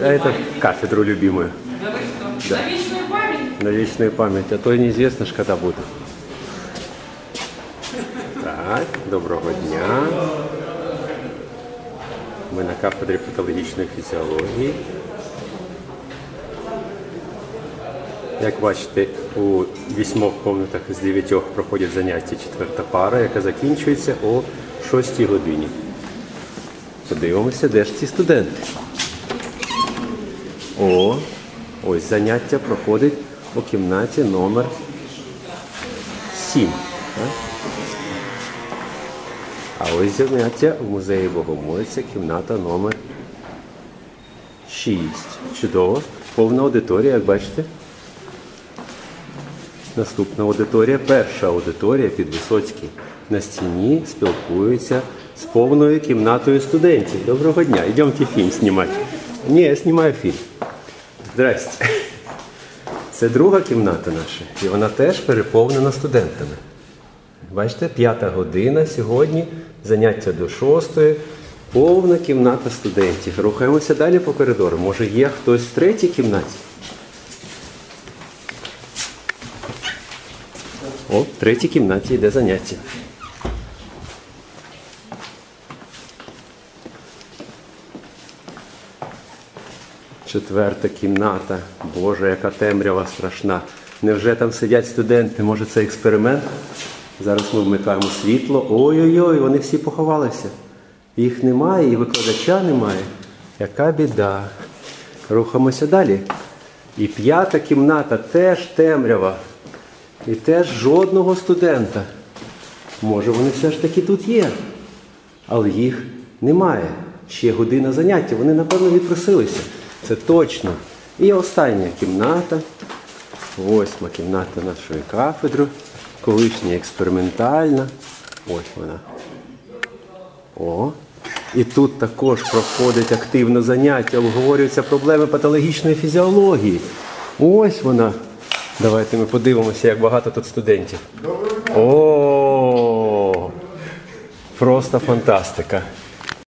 А это кафедру любимую. Да вы что? На вечную память? На вечную память. А то и неизвестно ж, когда будет. Так, доброго дня. Ми на кафедрі патологічної фізіології. Як бачите, у вісьмох комнатах з дев'ятьох проходять заняття четверта пара, яка закінчується о 6 годині. Подивимося, де ж ці студенти. О, ось заняття проходить у кімнаті номер 7. А ось заняття в музеї Богомольця, кімната номер 6. Чудово. Повна аудиторія, як бачите. Наступна аудиторія, перша аудиторія під Висоцький. На стіні спілкуються з повною кімнатою студентів. Доброго дня. Йдемте фільм знімати. Ні, я знімаю фільм. Здрасте. Це друга кімната наша, і вона теж переповнена студентами. Бачите, п'ята година сьогодні, заняття до шостої, повна кімната студентів. Рухаємося далі по коридору. Може є хтось в третій кімнаті? О, в третій кімнаті йде заняття. Четверта кімната. Боже, яка темрява страшна. Невже там сидять студенти? Може це експеримент? Зараз ми вмикаємо світло. Ой-ой-ой, вони всі поховалися. Їх немає, і викладача немає. Яка біда. Рухаємося далі. І п'ята кімната теж темрява. І теж жодного студента. Може, вони все ж таки тут є. Але їх немає. Ще година заняття. Вони, напевно, відпросилися. Це точно. І остання кімната. Восьма кімната нашої кафедри. Колишня експериментальна. Ось вона. О. І тут також проходить активне заняття, обговорюються проблеми патологічної фізіології. Ось вона. Давайте ми подивимося, як багато тут студентів. О, просто фантастика.